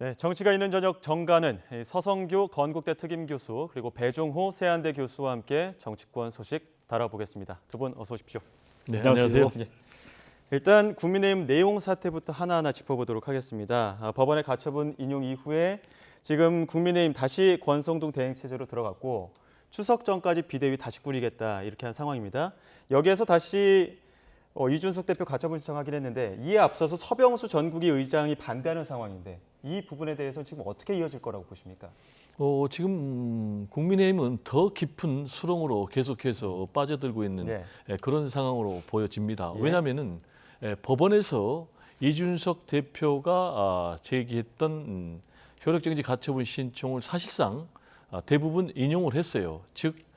네, 정치가 있는 저녁 정가는 서성교 건국대 특임 교수 그리고 배종호 세안대 교수와 함께 정치권 소식 다뤄보겠습니다. 두 분 어서 오십시오. 네, 안녕하세요. 예. 일단 국민의힘 내용 사태부터 하나하나 짚어보도록 하겠습니다. 아, 법원의 가처분 인용 이후에 지금 국민의힘 다시 권성동 대행 체제로 들어갔고 추석 전까지 비대위 다시 꾸리겠다 이렇게 한 상황입니다. 여기에서 다시 어, 이준석 대표 가처분 신청하긴 했는데 이에 앞서서 서병수 전국위 의장이 반대하는 상황인데 이 부분에 대해서 지금 어떻게 이어질 거라고 보십니까? 어, 지금 음, 국민의힘은 더 깊은 수렁으로 계속해서 빠져들고 있는 네. 예, 그런 상황으로 보여집니다. 예. 왜냐하면은 예, 법원에서 이준석 대표가 아, 제기했던 음, 효력정지 가처분 신청을 사실상 아, 대부분 인용을 했어요. 즉 예,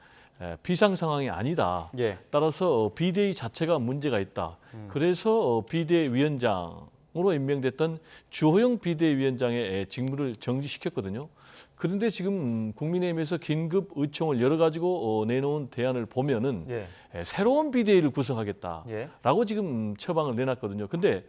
비상 상황이 아니다. 예. 따라서 어, 비대위 자체가 문제가 있다. 그래서 어, 비대위원장으로 임명됐던 주호영 비대위원장의 에, 직무를 정지시켰거든요. 그런데 지금 음, 국민의힘에서 긴급 의총을 열어 가지고 어, 내놓은 대안을 보면은 예. 에, 새로운 비대위를 구성하겠다라고 예. 지금 음, 처방을 내놨거든요. 근데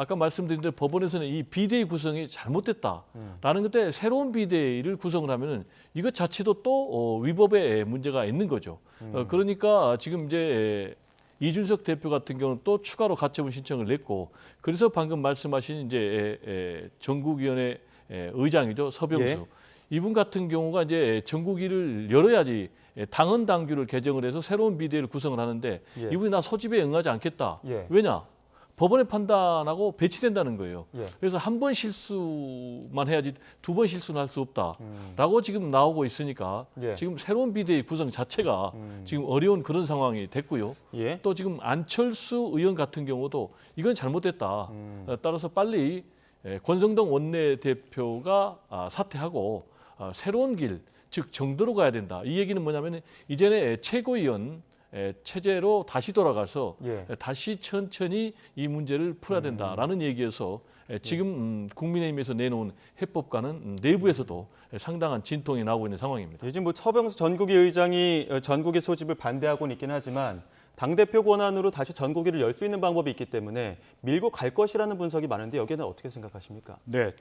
아까 말씀드린 대로 법원에서는 이 비대위 구성이 잘못됐다라는 것때 새로운 비대위를 구성을 하면은 이것 자체도 또 어, 위법의 문제가 있는 거죠. 어, 그러니까 지금 이제 에, 이준석 대표 같은 경우는 또 추가로 가처분 신청을 냈고 그래서 방금 말씀하신 이제 에, 에, 전국위원회 에, 의장이죠 서병수 예. 이분 같은 경우가 이제 전국위를 열어야지 에, 당헌 당규를 개정을 해서 새로운 비대위를 구성을 하는데 예. 이분이 나 소집에 응하지 않겠다. 예. 왜냐? 법원의 판단하고 배치된다는 거예요. 예. 그래서 한 번 실수만 해야지 두 번 실수는 할 수 없다라고 음. 지금 나오고 있으니까 예. 지금 새로운 비대위 구성 자체가 음. 지금 어려운 그런 상황이 됐고요. 예. 또 지금 안철수 의원 같은 경우도 이건 잘못됐다. 음. 어, 따라서 빨리 에, 권성동 원내대표가 아, 사퇴하고 아, 새로운 길, 즉 정도로 가야 된다. 이 얘기는 뭐냐면 이전에 최고위원 에, 체제로 다시 돌아가서 예. 에, 다시 천천히 이 문제를 풀어야 된다라는 얘기여서 에, 지금 음, 국민의힘에서 내놓은 해법과는 음, 내부에서도 에, 상당한 진통이 나오고 있는 상황입니다. 요즘 뭐 처병수 전국위 의장이 어, 전국위 소집을 반대하고는 있긴 하지만 당 대표 권한으로 다시 전국위를 열 수 있는 방법이 있기 때문에 밀고 갈 것이라는 분석이 많은데 여기는 어떻게 생각하십니까? 네,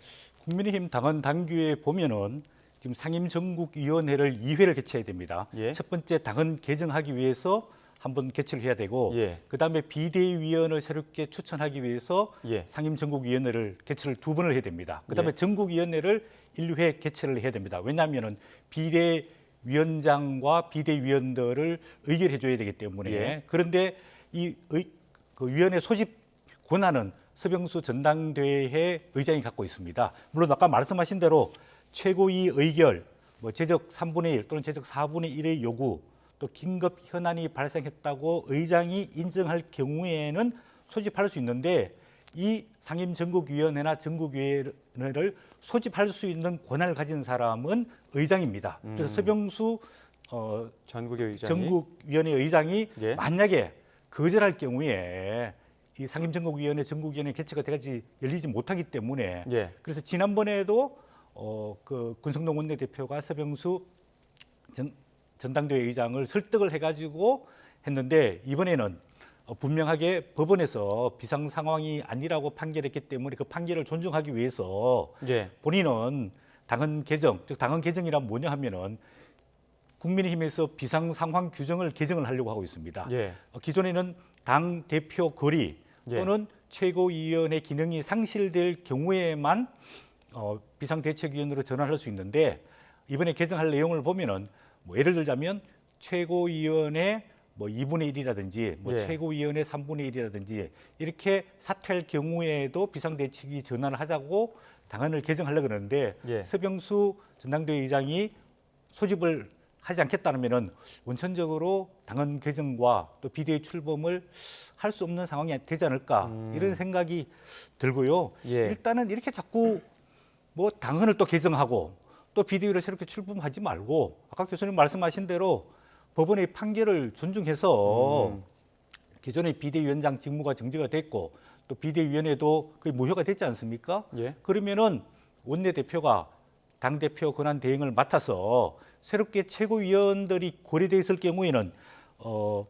국민의힘 당헌 당규에 보면은 지금 상임정국위원회를 2회를 개최해야 됩니다. 예. 첫 번째 당헌 개정하기 위해서 한번 개최를 해야 되고, 예. 그 다음에 비대위원을 새롭게 추천하기 위해서 예. 상임정국위원회를 개최를 두 번을 해야 됩니다. 그 다음에 예. 전국위원회를 1회 개최를 해야 됩니다. 왜냐하면은 비대위원장과 비대위원들을 의결해 줘야 되기 때문에 예. 그런데 이 의, 그 위원회 소집 권한은 서병수 전당대회 의장이 갖고 있습니다. 물론 아까 말씀하신 대로 최고위 의결, 뭐 제적 3분의 1 또는 제적 4분의 1의 요구, 또 긴급 현안이 발생했다고 의장이 인정할 경우에는 소집할 수 있는데 이 상임전국위원회나 전국위원회를 소집할 수 있는 권한을 가진 사람은 의장입니다. 그래서 서병수 어, 전국위 의장이 전국위원회 의장이 예. 만약에 거절할 경우에 이 상임전국위원회 전국위원회 개최가 돼가지 열리지 못하기 때문에 예. 그래서 지난번에도 어, 그 군성동 원내대표가 서병수 전, 전당대회 의장을 설득을 해가지고 했는데 이번에는 어, 분명하게 법원에서 비상 상황이 아니라고 판결했기 때문에 그 판결을 존중하기 위해서 예. 본인은 당헌 개정, 즉 당헌 개정이란 뭐냐 하면은 국민의힘에서 비상 상황 규정을 개정을 하려고 하고 있습니다. 예. 어, 기존에는 당 대표 거리 예. 또는 최고위원회 기능이 상실될 경우에만 어, 비상대책위원으로 전환할 수 있는데 이번에 개정할 내용을 보면은 뭐 예를 들자면 최고위원회 뭐 2분의 1이라든지 뭐 예. 최고위원회 3분의 1이라든지 이렇게 사퇴할 경우에도 비상대책위 전환을 하자고 당헌을 개정하려고 그러는데 예. 서병수 전당대회 의장이 소집을 하지 않겠다면은 원천적으로 당헌 개정과 또 비대위 출범을 할 수 없는 상황이 되지 않을까 이런 생각이 들고요. 음. 예. 일단은 이렇게 자꾸 뭐 당헌을 또 개정하고 또 비대위를 새롭게 출범하지 말고 아까 교수님 말씀하신 대로 법원의 판결을 존중해서 음. 기존의 비대위원장 직무가 정지가 됐고 또 비대위원회도 거의 무효가 됐지 않습니까? 예. 그러면은 원내대표가 당대표 권한 대행을 맡아서 새롭게 최고위원들이 고려돼 있을 경우에는 어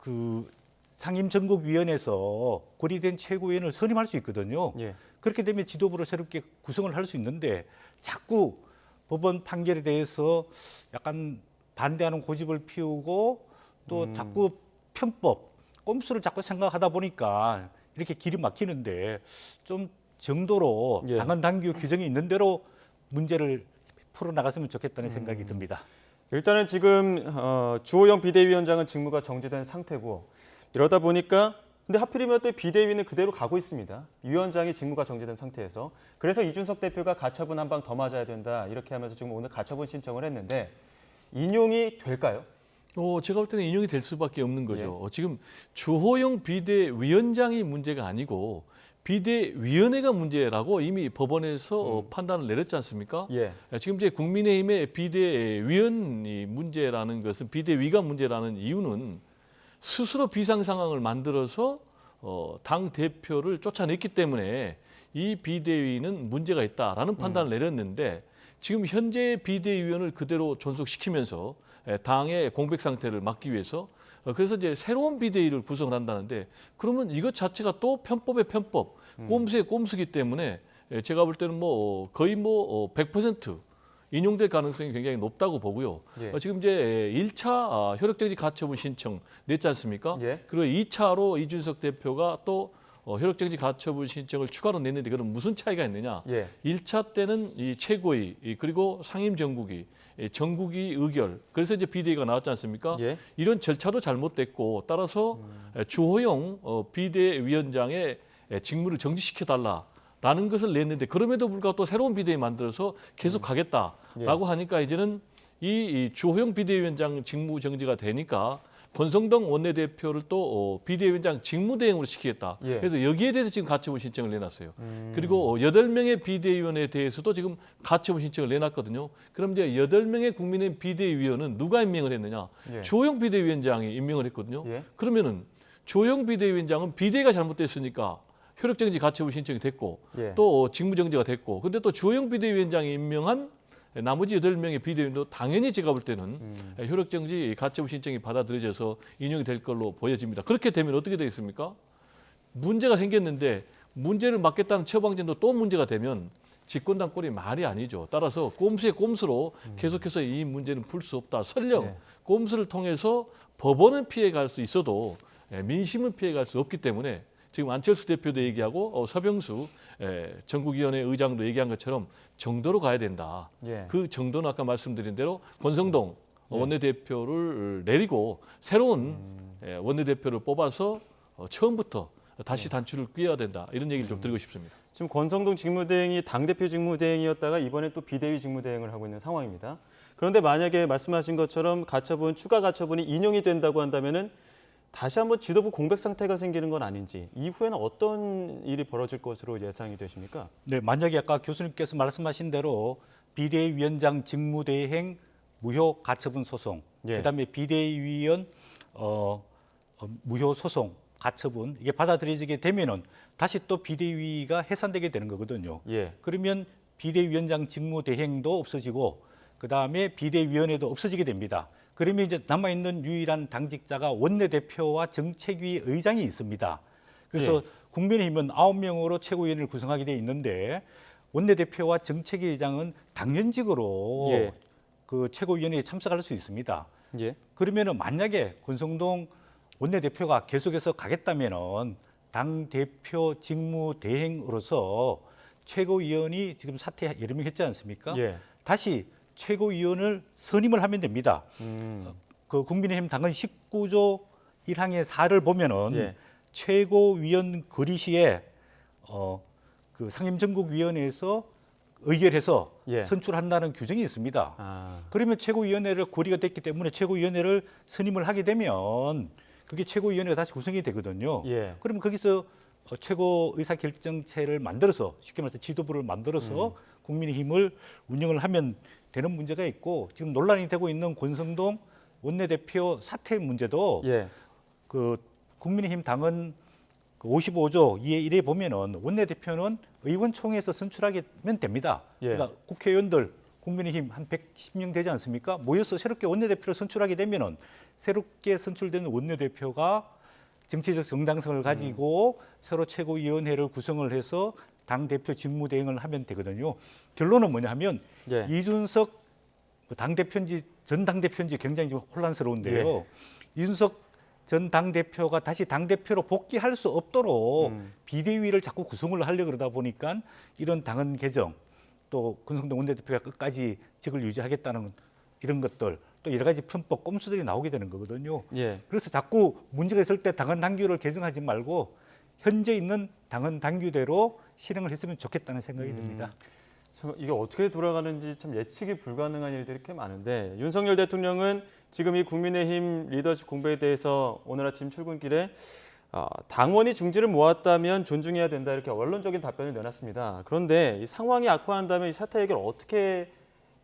그 상임전국위원회에서 고려된 최고위원을 선임할 수 있거든요. 예. 그렇게 되면 지도부를 새롭게 구성을 할 수 있는데 자꾸 법원 판결에 대해서 약간 반대하는 고집을 피우고 또 음. 자꾸 편법, 꼼수를 자꾸 생각하다 보니까 이렇게 길이 막히는데 좀 정도로 예. 당헌 당규 규정이 있는 대로 문제를 풀어 나갔으면 좋겠다는 음. 생각이 듭니다. 일단은 지금 어, 주호영 비대위원장은 직무가 정지된 상태고 이러다 보니까 근데 하필이면 또 비대위는 그대로 가고 있습니다. 위원장이 직무가 정지된 상태에서 그래서 이준석 대표가 가처분 한 방 더 맞아야 된다 이렇게 하면서 지금 오늘 가처분 신청을 했는데 인용이 될까요? 어, 제가 볼 때는 인용이 될 수밖에 없는 거죠. 예. 어, 지금 주호영 비대위원장이 문제가 아니고 비대위원회가 문제라고 이미 법원에서 어, 판단을 내렸지 않습니까? 예. 야, 지금 이제 국민의힘의 비대위원이 문제라는 것은 비대위가 문제라는 이유는 스스로 비상 상황을 만들어서 어, 당 대표를 쫓아냈기 때문에 이 비대위는 문제가 있다라는 판단을 내렸는데 지금 현재 비대위원을 그대로 존속시키면서 에, 당의 공백 상태를 막기 위해서 어, 그래서 이제 새로운 비대위를 구성을 한다는데 그러면 이것 자체가 또 편법의 편법, 꼼수의 꼼수기 때문에 예, 제가 볼 때는 뭐 거의 뭐 100% 인용될 가능성이 굉장히 높다고 보고요. 예. 어, 지금 이제 1차 아, 효력정지 가처분 신청 냈지 않습니까? 예. 그리고 2차로 이준석 대표가 또 어, 효력정지 가처분 신청을 추가로 냈는데 그럼 무슨 차이가 있느냐? 예. 1차 때는 이 최고위 이 그리고 상임 정국위 이 정국위 의결 그래서 이제 비대위가 나왔지 않습니까? 예. 이런 절차도 잘못됐고 따라서 에, 주호영 어, 비대위원장의 에, 직무를 정지시켜 달라라는 것을 냈는데 그럼에도 불구하고 또 새로운 비대위 만들어서 계속 가겠다 라고 하니까 이제는 이, 이 주호영 비대위원장 직무 정지가 되니까 권성동 원내대표를 또 어, 비대위원장 직무대행으로 시키겠다. 예. 그래서 여기에 대해서 지금 가처분 신청을 내놨어요. 음. 그리고 어, 여덟 명의 비대위원에 대해서도 지금 가처분 신청을 내놨거든요. 그럼 이제 여덟 명의 국민의힘 비대위원은 누가 임명을 했느냐? 예. 주호영 비대위원장이 임명을 했거든요. 예. 그러면은 주호영 비대위원장은 비대가 잘못됐으니까 효력정지 가처분 신청이 됐고 예. 또 직무정지가 됐고 근데 또 주호영 비대위원장이 임명한 나머지 여덟 명의 비대위원도 당연히 제가 볼 때는 음. 효력정지 가처분 신청이 받아들여져서 인용이 될 걸로 보여집니다. 그렇게 되면 어떻게 되겠습니까? 문제가 생겼는데 문제를 막겠다는 처방전도 또 문제가 되면 집권당 꼴이 말이 아니죠. 따라서 꼼수의 꼼수로 계속해서 이 문제는 풀 수 없다. 설령 네. 꼼수를 통해서 법원은 피해갈 수 있어도 예, 민심은 피해갈 수 없기 때문에 지금 안철수 대표도 얘기하고 어, 서병수 예, 전국위원회 의장도 얘기한 것처럼 정도로 가야 된다. 예. 그 정도는 아까 말씀드린 대로 권성동 예. 원내대표를 내리고 새로운 음. 예, 원내대표를 뽑아서 어, 처음부터 다시 단추를 꿰야 된다. 이런 얘기를 좀 드리고 싶습니다. 지금 권성동 직무대행이 당대표 직무대행이었다가 이번에 또 비대위 직무대행을 하고 있는 상황입니다. 그런데 만약에 말씀하신 것처럼 가처분, 추가 가처분이 인용이 된다고 한다면은 다시 한번 지도부 공백 상태가 생기는 건 아닌지 이후에는 어떤 일이 벌어질 것으로 예상이 되십니까? 네, 만약에 아까 교수님께서 말씀하신 대로 비대위원장 직무대행 무효 가처분 소송, 예. 그다음에 비대위원 어, 어, 무효 소송 가처분 이게 받아들여지게 되면은 다시 또 비대위가 해산되게 되는 거거든요. 예. 그러면 비대위원장 직무대행도 없어지고 그다음에 비대위원회도 없어지게 됩니다. 그러면 이제 남아 있는 유일한 당직자가 원내대표와 정책위 의장이 있습니다. 그래서 예. 국민의힘은 아홉 명으로 최고위원을 구성하게 돼 있는데 원내대표와 정책위 의장은 당연직으로 예. 그 최고위원회에 참석할 수 있습니다. 예. 그러면은 만약에 권성동 원내대표가 계속해서 가겠다면은 당 대표 직무 대행으로서 최고위원이 지금 사퇴 여러 명 했지 않습니까? 예. 다시 최고위원을 선임을 하면 됩니다. 음. 그 국민의힘 당헌 19조 1항의 4를 보면은 예. 최고위원 거리 시에 어, 그 상임정국위원회에서 의결해서 예. 선출한다는 규정이 있습니다. 아. 그러면 최고위원회를 고리가 됐기 때문에 최고위원회를 선임을 하게 되면 그게 최고위원회가 다시 구성이 되거든요. 예. 그러면 거기서 어, 최고 의사 결정체를 만들어서 쉽게 말해서 지도부를 만들어서 음. 국민의힘을 운영을 하면 되는 문제가 있고 지금 논란이 되고 있는 권성동 원내대표 사퇴 문제도 예. 그 국민의힘 당은 그 55조 2의 1에 보면은 원내대표는 의원총회에서 선출하면 됩니다. 예. 그러니까 국회의원들 국민의힘 한 110명 되지 않습니까? 모여서 새롭게 원내대표를 선출하게 되면은 새롭게 선출된 원내대표가 정치적 정당성을 가지고 음. 새로 최고위원회를 구성을 해서 당 대표 직무 대행을 하면 되거든요. 결론은 뭐냐면 예. 이준석 당 대표인지 전 당 대표인지 굉장히 좀 혼란스러운데요. 예. 이준석 전당 대표가 다시 당 대표로 복귀할 수 없도록 음. 비대위를 자꾸 구성을 하려 그러다 보니까 이런 당헌 개정 또 권성동 원내대표가 끝까지 직을 유지하겠다는 이런 것들 또 여러 가지 편법 꼼수들이 나오게 되는 거거든요. 예. 그래서 자꾸 문제가 있을 때 당헌 당규를 개정하지 말고 현재 있는 당헌 당규대로 실행을 했으면 좋겠다는 생각이 음. 듭니다. 참 이게 어떻게 돌아가는지 참 예측이 불가능한 일들이 꽤 많은데 윤석열 대통령은 지금 이 국민의힘 리더십 공백에 대해서 오늘 아침 출근길에 아, 당원이 중지를 모았다면 존중해야 된다 이렇게 원론적인 답변을 내놨습니다. 그런데 이 상황이 악화한다면 이 사태 해결 어떻게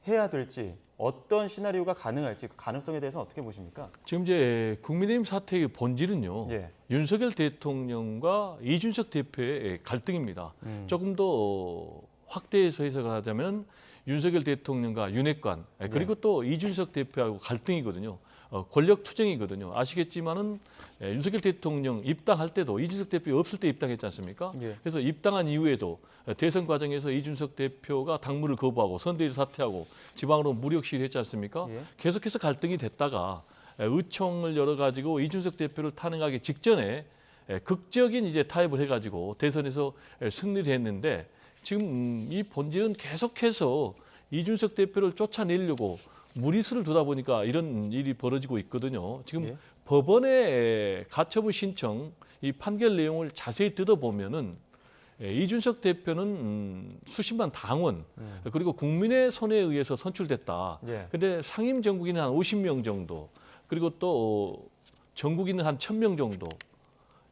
해야 될지 어떤 시나리오가 가능할지 그 가능성에 대해서 어떻게 보십니까? 지금 이제 국민의힘 사태의 본질은요. 예. 윤석열 대통령과 이준석 대표의 갈등입니다. 음. 조금 더 확대해서 해석을 하자면 윤석열 대통령과 윤핵관 예, 그리고 또 이준석 대표하고 갈등이거든요. 어, 권력 투쟁이거든요. 아시겠지만은 예, 윤석열 대통령 입당할 때도 이준석 대표 없을 때 입당했지 않습니까? 예. 그래서 입당한 이후에도 대선 과정에서 이준석 대표가 당무를 거부하고 선대위를 사퇴하고 지방으로 무력 시위했지 않습니까? 예. 계속해서 갈등이 됐다가 에, 의총을 열어 가지고 이준석 대표를 탄핵하기 직전에 에, 극적인 이제 타협을 해가지고 대선에서 에, 승리를 했는데 지금 음, 이 본질은 계속해서 이준석 대표를 쫓아내려고 무리수를 두다 보니까 이런 일이 벌어지고 있거든요. 지금 예. 법원의 가처분 신청 이 판결 내용을 자세히 뜯어보면은 예, 이준석 대표는 음, 수십만 당원 음. 그리고 국민의 손에 의해서 선출됐다. 예. 근데 상임 전국인은 한 50명 정도 그리고 또 어, 전국인은 한 1000명 정도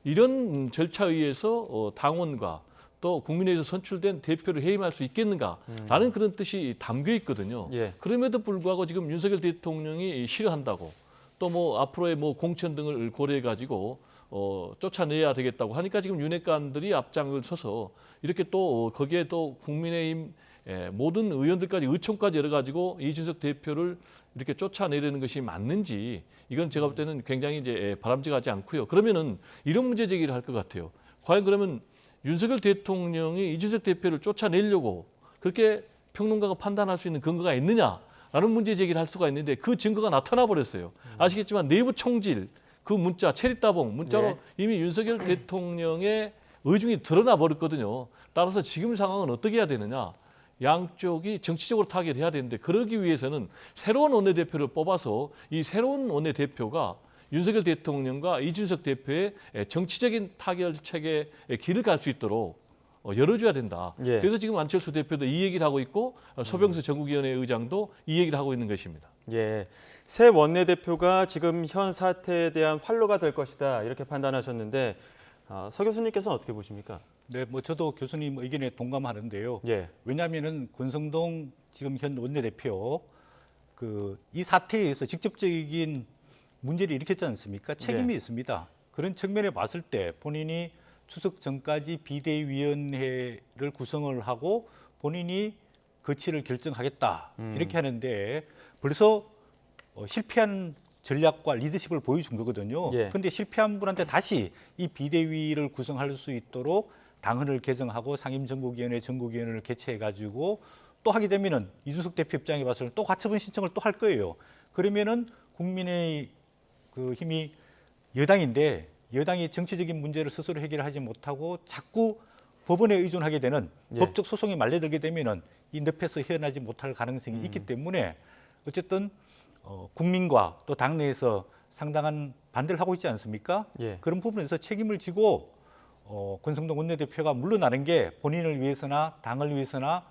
이런 절차에 의해서 어, 당원과 또 국민회에서 선출된 대표를 해임할 수 있겠는가라는 그런 뜻이 담겨 있거든요. 예. 그럼에도 불구하고 지금 윤석열 대통령이 싫어한다고 또 뭐 앞으로의 뭐 공천 등을 고려해 가지고 어, 쫓아내야 되겠다고 하니까 지금 윤핵관들이 앞장을 서서 이렇게 또 거기에 또 국민의힘 예, 모든 의원들까지 의총까지 열어 가지고 이준석 대표를 이렇게 쫓아내려는 것이 맞는지 이건 제가 볼 때는 굉장히 이제 예, 바람직하지 않고요. 그러면은 이런 문제 제기를 할 것 같아요. 과연 그러면 윤석열 대통령이 이준석 대표를 쫓아내려고 그렇게 평론가가 판단할 수 있는 근거가 있느냐라는 문제 제기를 할 수가 있는데 그 증거가 나타나 버렸어요. 아시겠지만 내부 총질 그 문자 체리따봉 문자로 네. 이미 윤석열 대통령의 의중이 드러나 버렸거든요. 따라서 지금 상황은 어떻게 해야 되느냐? 양쪽이 정치적으로 타결 해야 되는데 그러기 위해서는 새로운 원내대표를 뽑아서 이 새로운 원내대표가 윤석열 대통령과 이준석 대표의 정치적인 타결 체계의 길을 갈 수 있도록 어, 열어줘야 된다. 예. 그래서 지금 안철수 대표도 이 얘기를 하고 있고 어, 소병수 전국위원회 의장도 이 얘기를 하고 있는 것입니다. 예. 새 원내대표가 지금 현 사태에 대한 활로가 될 것이다 이렇게 판단하셨는데 아, 서 교수님께서는 어떻게 보십니까? 네, 뭐 저도 교수님 의견에 동감하는데요. 예. 왜냐하면은 권성동 지금 현 원내대표 그 이 사태에 의해서 직접적인 문제를 일으켰지 않습니까? 책임이 있습니다. 그런 측면에 봤을 때 본인이 추석 전까지 비대위원회를 구성을 하고 본인이 거치를 결정하겠다 이렇게 하는데 벌써 어, 실패한 전략과 리더십을 보여준 거거든요. 예. 근데 실패한 분한테 다시 이 비대위를 구성할 수 있도록 당헌을 개정하고 상임전국위원회, 전국위원회를 개최해 가지고 또 하게 되면은 이준석 대표 입장에 봐서는 또 가처분 신청을 또 할 거예요. 그러면은 국민의 그 힘이 여당인데 여당이 정치적인 문제를 스스로 해결하지 못하고 자꾸 법원에 의존하게 되는 예. 법적 소송에 말려들게 되면은 이 늪에서 헤어나지 못할 가능성이 음. 있기 때문에 어쨌든 어, 국민과 또 당내에서 상당한 반대를 하고 있지 않습니까? 예. 그런 부분에서 책임을 지고 어, 권성동 원내대표가 물러나는 게 본인을 위해서나 당을 위해서나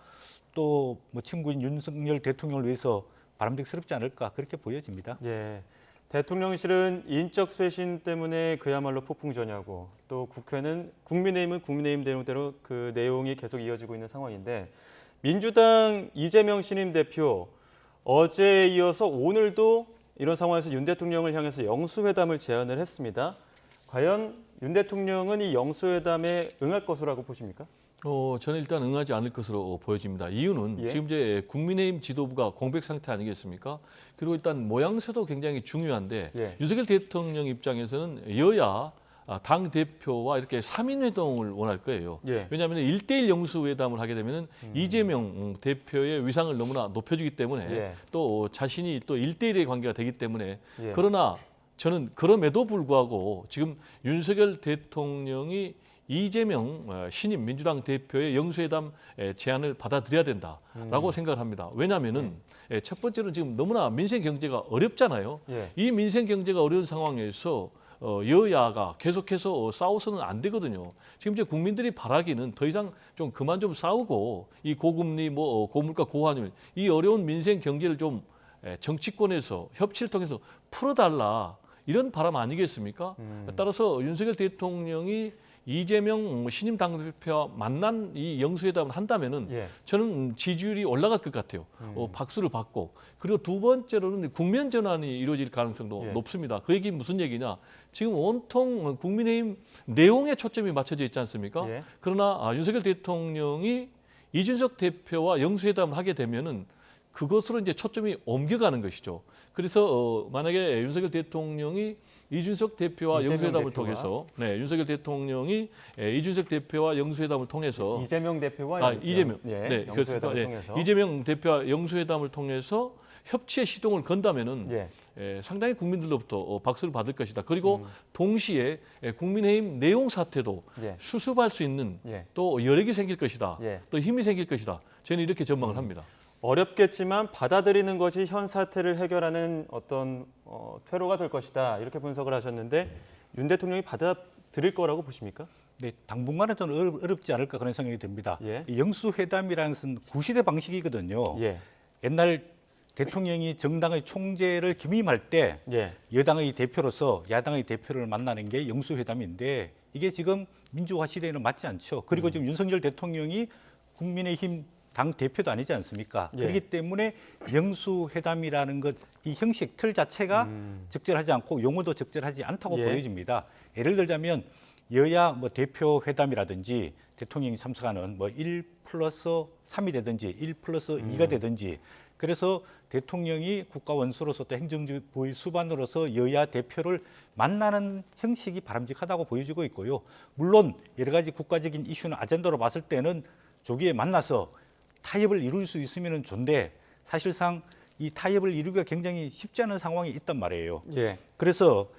또 뭐 친구인 윤석열 대통령을 위해서 바람직스럽지 않을까 그렇게 보여집니다. 예. 대통령실은 인적 쇄신 때문에 그야말로 폭풍전야고 또 국회는 국민의힘은 국민의힘 내용대로 그 내용이 계속 이어지고 있는 상황인데 민주당 이재명 신임 대표 어제에 이어서 오늘도 이런 상황에서 윤 대통령을 향해서 영수회담을 제안을 했습니다. 과연 윤 대통령은 이 영수회담에 응할 것이라고 보십니까? 어, 저는 일단 응하지 않을 것으로 보여집니다. 이유는 예. 지금 이제 국민의힘 지도부가 공백 상태 아니겠습니까? 그리고 일단 모양새도 굉장히 중요한데 예. 윤석열 대통령 입장에서는 여야 아, 당 대표와 이렇게 3인 회동을 원할 거예요. 예. 왜냐하면 일대일 영수 회담을 하게 되면은 이재명 음, 대표의 위상을 너무나 높여주기 때문에 예. 또 자신이 또 일대일의 관계가 되기 때문에 예. 그러나 저는 그럼에도 불구하고 지금 윤석열 대통령이 이재명 어, 신임 민주당 대표의 영수회담 에, 제안을 받아들여야 된다라고 음. 생각을 합니다. 왜냐하면은 에, 첫 번째로는 지금 너무나 민생 경제가 어렵잖아요. 예. 이 민생 경제가 어려운 상황에서 어, 여야가 계속해서 어, 싸워서는 안 되거든요. 지금 이제 국민들이 바라기는 더 이상 좀 그만 좀 싸우고 이 고금리 뭐 어, 고물가 고환율 이 어려운 민생 경제를 좀 에, 정치권에서 협치를 통해서 풀어달라 이런 바람 아니겠습니까? 음. 따라서 윤석열 대통령이 이재명 신임 당대표와 만난 이 영수회담을 한다면은 예. 저는 지지율이 올라갈 것 같아요. 음. 어, 박수를 받고 그리고 두 번째로는 국면 전환이 이루어질 가능성도 예. 높습니다. 그 얘기 무슨 얘기냐? 지금 온통 국민의힘 내용에 초점이 맞춰져 있지 않습니까? 예. 그러나 아, 윤석열 대통령이 이준석 대표와 영수회담을 하게 되면은 그것으로 이제 초점이 옮겨가는 것이죠. 그래서 어, 만약에 윤석열 대통령이 이준석 대표와 영수회담을 대표와? 통해서 네, 윤석열 대통령이 에, 이준석 대표와 영수회담을 통해서 이재명 대표와 아, 영- 이재명. 예, 네. 영수회담을 예. 통해서 이재명 대표와 영수회담을 통해서 협치의 시동을 건다면은 예. 에, 상당히 국민들로부터 어, 박수를 받을 것이다. 그리고 음. 동시에 에, 국민의힘 내용 사태도 예. 수습할 수 있는 예. 또 여력이 생길 것이다. 예. 또 힘이 생길 것이다. 저는 이렇게 전망을 합니다. 어렵겠지만 받아들이는 것이 현 사태를 해결하는 어떤 어, 퇴로가 될 것이다 이렇게 분석을 하셨는데 윤 대통령이 받아들일 거라고 보십니까? 네, 당분간은 좀 어렵, 어렵지 않을까 그런 생각이 듭니다. 예. 이 영수회담이라는 것은 구시대 방식이거든요. 예, 옛날 대통령이 정당의 총재를 기임할 때 예, 여당의 대표로서 야당의 대표를 만나는 게 영수회담인데 이게 지금 민주화 시대에는 맞지 않죠. 음. 그리고 지금 윤석열 대통령이 국민의힘 당 대표도 아니지 않습니까? 예. 그렇기 때문에 영수회담이라는 것 이 형식 틀 자체가 적절하지 않고 용어도 적절하지 않다고 음. 예. 보여집니다. 예를 들자면 여야 뭐 대표 회담이라든지 대통령이 참석하는 뭐 1 플러스 3이 되든지 1 플러스 음. 2가 되든지 그래서 대통령이 국가 원수로서 또 행정부의 수반으로서 여야 대표를 만나는 형식이 바람직하다고 보여지고 있고요. 물론 여러 가지 국가적인 이슈는 아젠다로 봤을 때는 조기에 만나서 타협을 이룰 수 있으면 좋은데 사실상 이 타협을 이루기가 굉장히 쉽지 않은 상황이 있단 말이에요. 예, 그래서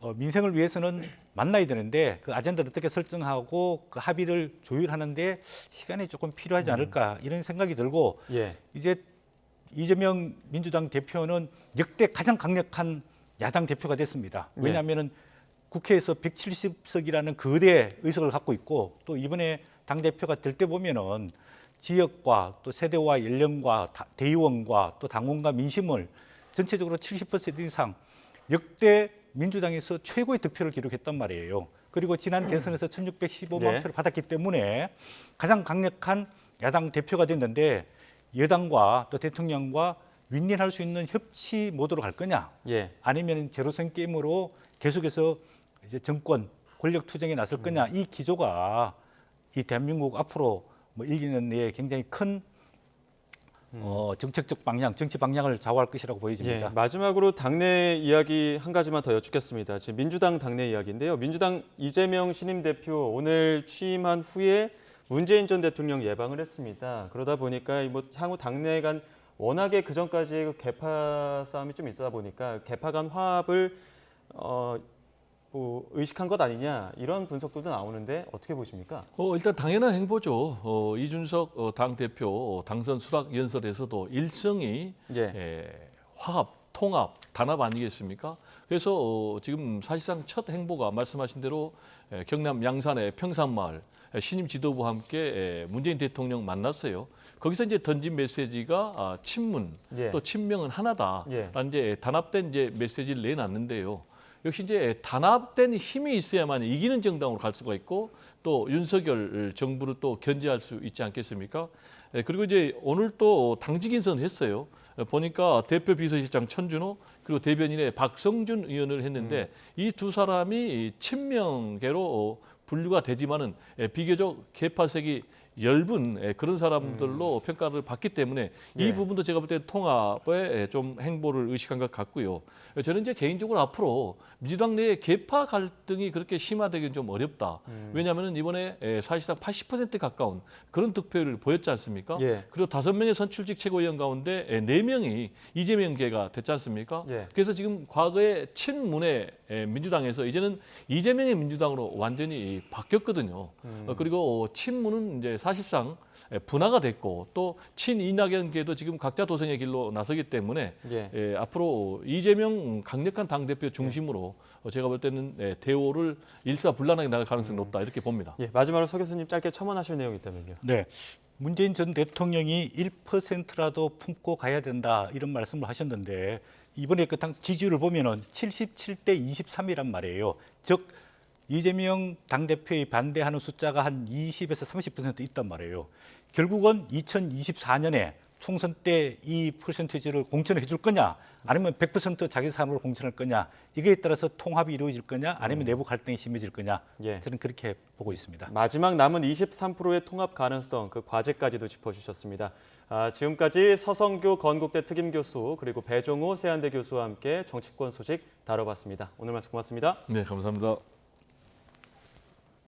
어, 민생을 위해서는 만나야 되는데 그 아젠다를 어떻게 설정하고 그 합의를 조율하는데 시간이 조금 필요하지 않을까 이런 생각이 들고 예, 이제 이재명 민주당 대표는 역대 가장 강력한 야당 대표가 됐습니다. 네. 왜냐하면은 국회에서 170석이라는 거대 의석을 갖고 있고 또 이번에 당 대표가 될 때 보면은 지역과 또 세대와 연령과 다- 대의원과 또 당원과 민심을 전체적으로 70% 이상 역대 민주당에서 최고의 득표를 기록했단 말이에요. 그리고 지난 대선에서 1615만 네. 표를 받았기 때문에 가장 강력한 야당 대표가 됐는데 여당과 또 대통령과 윈윈할 수 있는 협치 모드로 갈 거냐 예, 아니면 제로섬 게임으로 계속해서 이제 정권 권력 투쟁에 나설 거냐 이 기조가 이 대한민국 앞으로 뭐 1, 2년 내에 굉장히 큰 어, 정책적 방향, 정치 방향을 좌우할 것이라고 예. 보여집니다. 마지막으로 당내 이야기 한 가지만 더 여쭙겠습니다. 지금 민주당 당내 이야기인데요. 민주당 이재명 신임 대표 오늘 취임한 후에 문재인 전 대통령 예방을 했습니다. 그러다 보니까 이뭐 향후 당내 간 워낙에 그 전까지 그 개파 싸움이 좀 있다 보니까 개파 간 화합을 어, 뭐 의식한 것 아니냐 이런 분석들도 나오는데 어떻게 보십니까? 어, 일단 당연한 행보죠. 어, 이준석 어, 당 대표 당선 수락 연설에서도 일성이 예, 에, 화합, 통합, 단합 아니겠습니까? 그래서 어, 지금 사실상 첫 행보가 말씀하신 대로 에, 경남 양산의 평산마을 에, 신임 지도부와 함께 에, 문재인 대통령 만났어요. 거기서 이제 던진 메시지가 아, 친문 예. 또 친명은 하나다. 예. 라는 이제 단합된 이제 메시지를 내놨는데요. 역시 이제 단합된 힘이 있어야만 이기는 정당으로 갈 수가 있고 또 윤석열 정부를 또 견제할 수 있지 않겠습니까? 예, 그리고 이제 오늘 또 당직 인선을 했어요. 예, 보니까 대표 비서실장 천준호 그리고 대변인의 박성준 의원을 했는데 이두 사람이 친명계로 어, 분류가 되지만은 예, 비교적 개파색이 엷은 예, 그런 사람들로 평가를 받기 때문에 예. 이 부분도 제가 볼 때 통합에 예, 좀 행보를 의식한 것 같고요. 저는 이제 개인적으로 앞으로 민주당 내에 계파 갈등이 그렇게 심화되기는 좀 어렵다. 왜냐하면 이번에 예, 사실상 80% 가까운 그런 득표율을 보였지 않습니까? 예. 그리고 다섯 명의 선출직 최고위원 가운데 예, 네 명이 이재명계가 됐지 않습니까? 예. 그래서 지금 과거에 친문의 에, 민주당에서 이제는 이재명의 민주당으로 완전히 바뀌었거든요. 음. 어, 그리고 친문은 이제 사실상 에, 분화가 됐고 또 친이낙연계도 지금 각자 도생의 길로 나서기 때문에 예. 에, 앞으로 이재명 강력한 당 대표 중심으로 어, 제가 볼 때는 에, 대오를 일사불란하게 나갈 가능성이 높다 이렇게 봅니다. 예, 마지막으로 서 교수님 짧게 첨언하실 내용이 있다면요. 네. 문재인 전 대통령이 1%라도 품고 가야 된다 이런 말씀을 하셨는데 이번에 그 당 지지율을 보면은 77대 23이란 말이에요. 즉 이재명 당 대표의 반대하는 숫자가 한 20에서 30% 있단 말이에요. 결국은 2024년에 총선 때 이 퍼센티지를 공천을 해줄 거냐, 아니면 100% 자기 사람으로 공천할 거냐, 이거에 따라서 통합이 이루어질 거냐, 아니면 내부 갈등이 심해질 거냐, 예. 저는 그렇게 보고 있습니다. 마지막 남은 23%의 통합 가능성 그 과제까지도 짚어주셨습니다. 아, 지금까지 서성교 건국대 특임 교수 그리고 배종우 세안대 교수와 함께 정치권 소식 다뤄봤습니다. 오늘 말씀 고맙습니다. 네, 감사합니다.